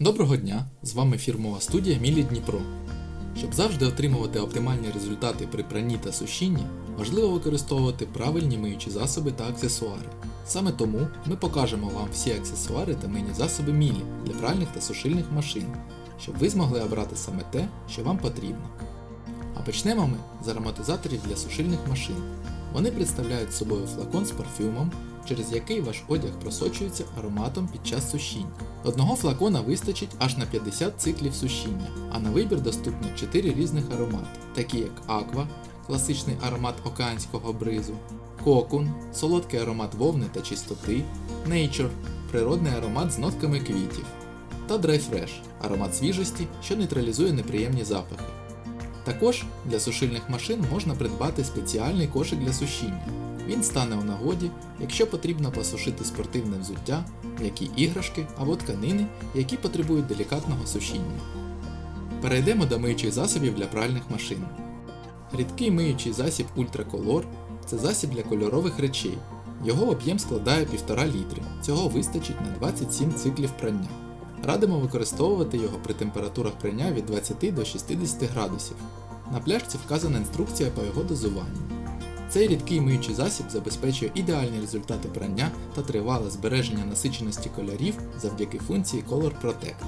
Доброго дня! З вами фірмова студія Мілі Дніпро. Щоб завжди отримувати оптимальні результати при пранні та сушінні, важливо використовувати правильні миючі засоби та аксесуари. Саме тому ми покажемо вам всі аксесуари та мийні засоби Мілі для пральних та сушильних машин, щоб ви змогли обрати саме те, що вам потрібно. А почнемо ми з ароматизаторів для сушильних машин. Вони представляють собою флакон з парфюмом, через який ваш одяг просочується ароматом під час сушіння. Одного флакона вистачить аж на 50 циклів сушіння, а на вибір доступні 4 різних аромати, такі як Аква, класичний аромат океанського бризу, Кокун, солодкий аромат вовни та чистоти, Nature, природний аромат з нотками квітів, та Dry Fresh – аромат свіжості, що нейтралізує неприємні запахи. Також для сушильних машин можна придбати спеціальний кошик для сушіння. Він стане у нагоді, якщо потрібно посушити спортивне взуття, м'які іграшки або тканини, які потребують делікатного сушіння. Перейдемо до миючих засобів для пральних машин. Рідкий миючий засіб Ультраколор це засіб для кольорових речей. Його об'єм складає 1,5 літри. Цього вистачить на 27 циклів прання. Радимо використовувати його при температурах прання від 20 до 60 градусів. На пляшці вказана інструкція по його дозуванню. Цей рідкий миючий засіб забезпечує ідеальні результати прання та тривале збереження насиченості кольорів завдяки функції Color Protect.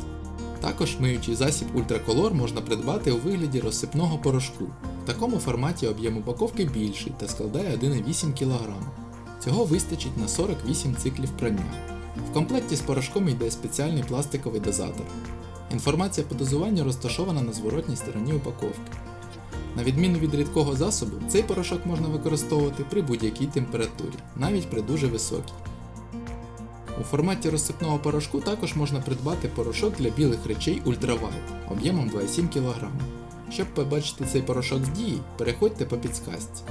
Також миючий засіб Ультраколор можна придбати у вигляді розсипного порошку. В такому форматі об'єм упаковки більший та складає 1,8 кг. Цього вистачить на 48 циклів прання. В комплекті з порошком йде спеціальний пластиковий дозатор. Інформація по дозуванню розташована на зворотній стороні упаковки. На відміну від рідкого засобу, цей порошок можна використовувати при будь-якій температурі, навіть при дуже високій. У форматі розсипного порошку також можна придбати порошок для білих речей Ultrawhite об'ємом 2,7 кг. Щоб побачити цей порошок в дії, переходьте по підсказці.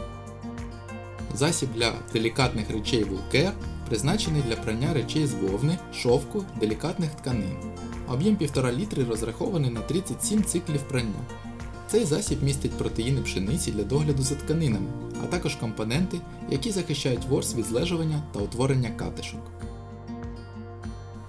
Засіб для делікатних речей Woolcare призначений для прання речей з вовни, шовку, делікатних тканин. Об'єм 1,5 літри розрахований на 37 циклів прання. Цей засіб містить протеїни пшениці для догляду за тканинами, а також компоненти, які захищають ворс від злежування та утворення катишок.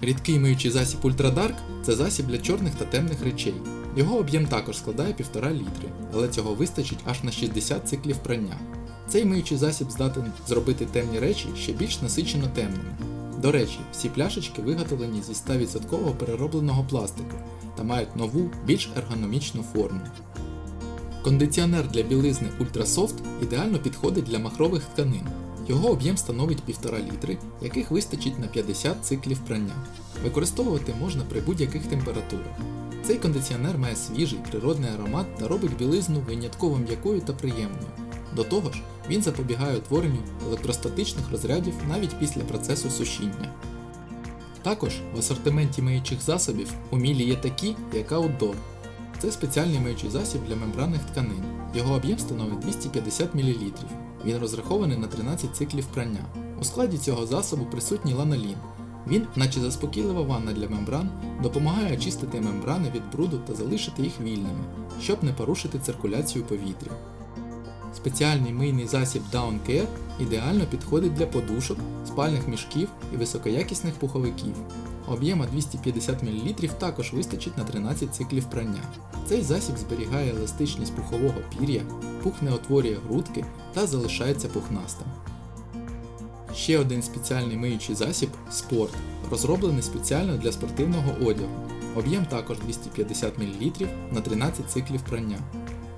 Рідкий миючий засіб Dark – це засіб для чорних та темних речей. Його об'єм також складає 1,5 літри, але цього вистачить аж на 60 циклів прання. Цей миючий засіб здатен зробити темні речі ще більш насичено темними. До речі, всі пляшечки виготовлені зі 100% переробленого пластику та мають нову, більш ергономічну форму. Кондиціонер для білизни Ultrasoft ідеально підходить для махрових тканин. Його об'єм становить 1,5 літри, яких вистачить на 50 циклів прання. Використовувати можна при будь-яких температурах. Цей кондиціонер має свіжий природний аромат та робить білизну винятково м'якою та приємною. До того ж, він запобігає утворенню електростатичних розрядів навіть після процесу сушіння. Також в асортименті миючих засобів у мілі є такі, як Outdoor. Це спеціальний миючий засіб для мембранних тканин. Його об'єм становить 250 мл. Він розрахований на 13 циклів прання. У складі цього засобу присутній ланолін. Він, наче заспокійлива ванна для мембран, допомагає очистити мембрани від бруду та залишити їх вільними, щоб не порушити циркуляцію повітря. Спеціальний мийний засіб Down Care ідеально підходить для подушок, спальних мішків і високоякісних пуховиків. Об'єма 250 мл також вистачить на 13 циклів прання. Цей засіб зберігає еластичність пухового пір'я, пух не утворює грудки та залишається пухнастим. Ще один спеціальний миючий засіб спорт, розроблений спеціально для спортивного одягу. Об'єм також 250 мл на 13 циклів прання.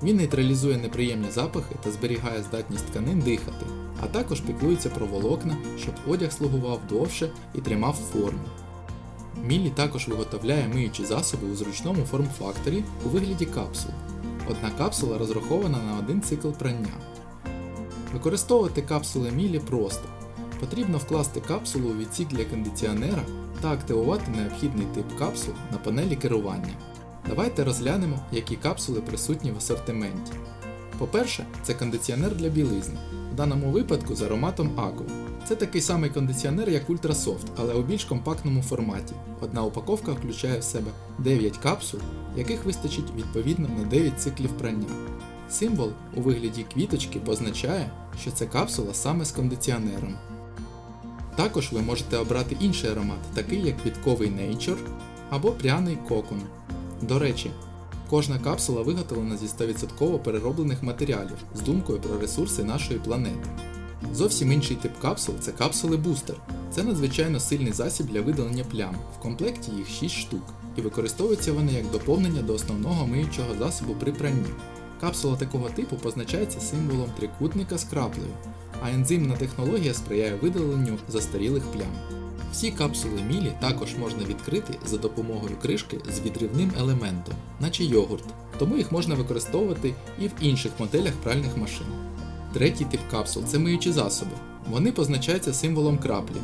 Він нейтралізує неприємні запахи та зберігає здатність тканин дихати, а також піклується про волокна, щоб одяг слугував довше і тримав форму. Міллі також виготовляє миючі засоби у зручному форм-факторі у вигляді капсул. Одна капсула розрахована на один цикл прання. Використовувати капсули Мілі просто. Потрібно вкласти капсулу у відсік для кондиціонера та активувати необхідний тип капсул на панелі керування. Давайте розглянемо, які капсули присутні в асортименті. По-перше, це кондиціонер для білизни, в даному випадку з ароматом Aqua. Це такий самий кондиціонер, як Ultrasoft, але у більш компактному форматі. Одна упаковка включає в себе 9 капсул, яких вистачить відповідно на 9 циклів прання. Символ у вигляді квіточки позначає, що це капсула саме з кондиціонером. Також ви можете обрати інший аромат, такий як квітковий Nature або пряний кокон. До речі, кожна капсула виготовлена зі 100% перероблених матеріалів з думкою про ресурси нашої планети. Зовсім інший тип капсул це капсули бустер. Це надзвичайно сильний засіб для видалення плям. В комплекті їх 6 штук, і використовуються вони як доповнення до основного миючого засобу при пранні. Капсула такого типу позначається символом трикутника з краплею, а ензимна технологія сприяє видаленню застарілих плям. Всі капсули мілі також можна відкрити за допомогою кришки з відривним елементом, наче йогурт, тому їх можна використовувати і в інших моделях пральних машин. Третій тип капсул це миючі засоби. Вони позначаються символом краплі.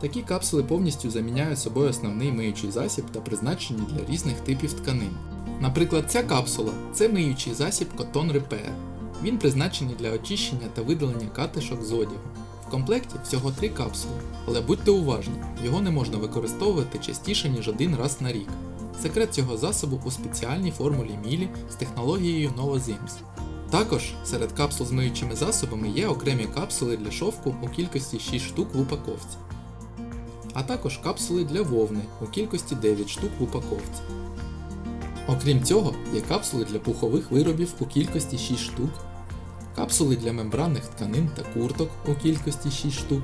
Такі капсули повністю заміняють собою основний миючий засіб та призначені для різних типів тканин. Наприклад, ця капсула це миючий засіб Cotton Repair. Він призначений для очищення та видалення катишок з одягу. Комплекті всього три капсули, але будьте уважні, його не можна використовувати частіше, ніж один раз на рік. Секрет цього засобу у спеціальній формулі мілі з технологією NovoZims. Також серед капсул з миючими засобами є окремі капсули для шовку у кількості 6 штук в упаковці, а також капсули для вовни у кількості 9 штук в упаковці. Окрім цього, є капсули для пухових виробів у кількості 6 штук, капсули для мембранних тканин та курток у кількості 6 штук,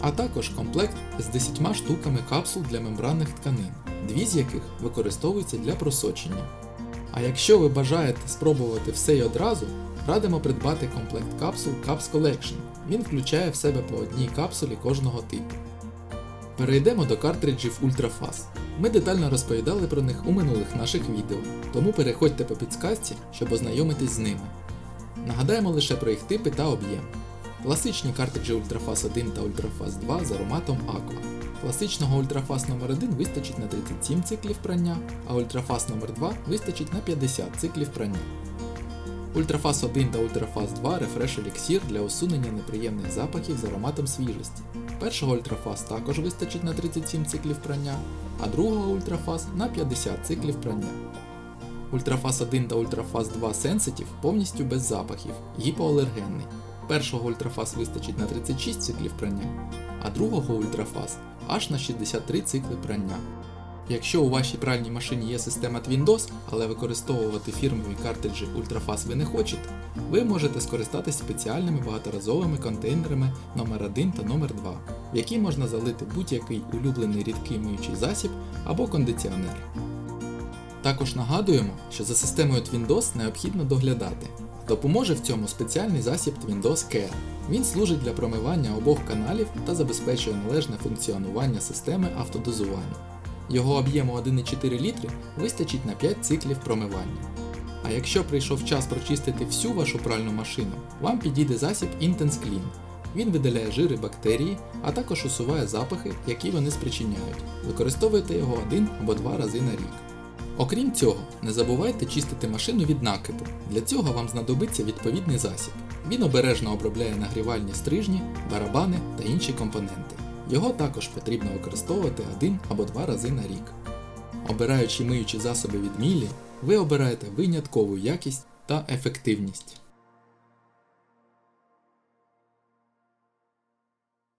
а також комплект з 10 штуками капсул для мембранних тканин, дві з яких використовуються для просочення. А якщо ви бажаєте спробувати все й одразу, радимо придбати комплект капсул Caps Collection. Він включає в себе по одній капсулі кожного типу. Перейдемо до картриджів UltraFast. Ми детально розповідали про них у минулих наших відео, тому переходьте по підсказці, щоб ознайомитись з ними. Нагадаємо лише про їх типи та об'єм. Класичні картриджі UltraFast 1 та UltraFast 2 з ароматом Aqua. Класичного UltraFast номер 1 вистачить на 37 циклів прання, а UltraFast номер 2 вистачить на 50 циклів прання. UltraFast 1 та UltraFast 2 Refresh Elixir для усунення неприємних запахів з ароматом свіжості. Першого UltraFast також вистачить на 37 циклів прання, а другого UltraFast на 50 циклів прання. UltraFast 1 та UltraFast 2 Sensitive повністю без запахів, гіпоалергенний. Першого UltraFast вистачить на 36 циклів прання, а другого UltraFast аж на 63 цикли прання. Якщо у вашій пральній машині є система Twindos, але використовувати фірмові картриджі UltraFast ви не хочете, ви можете скористатись спеціальними багаторазовими контейнерами номер 1 та номер 2 в які можна залити будь-який улюблений рідкий миючий засіб або кондиціонер. Також нагадуємо, що за системою Twindos необхідно доглядати. Допоможе в цьому спеціальний засіб Twindos Care. Він служить для промивання обох каналів та забезпечує належне функціонування системи автодозування. Його об'єму 1,4 літри вистачить на 5 циклів промивання. А якщо прийшов час прочистити всю вашу пральну машину, вам підійде засіб Intense Clean. Він видаляє жири бактерії, а також усуває запахи, які вони спричиняють. Використовуйте його один або два рази на рік. Окрім цього, не забувайте чистити машину від накипу. Для цього вам знадобиться відповідний засіб. Він обережно обробляє нагрівальні стрижні, барабани та інші компоненти. Його також потрібно використовувати один або два рази на рік. Обираючи миючі засоби від Мілі, ви обираєте виняткову якість та ефективність.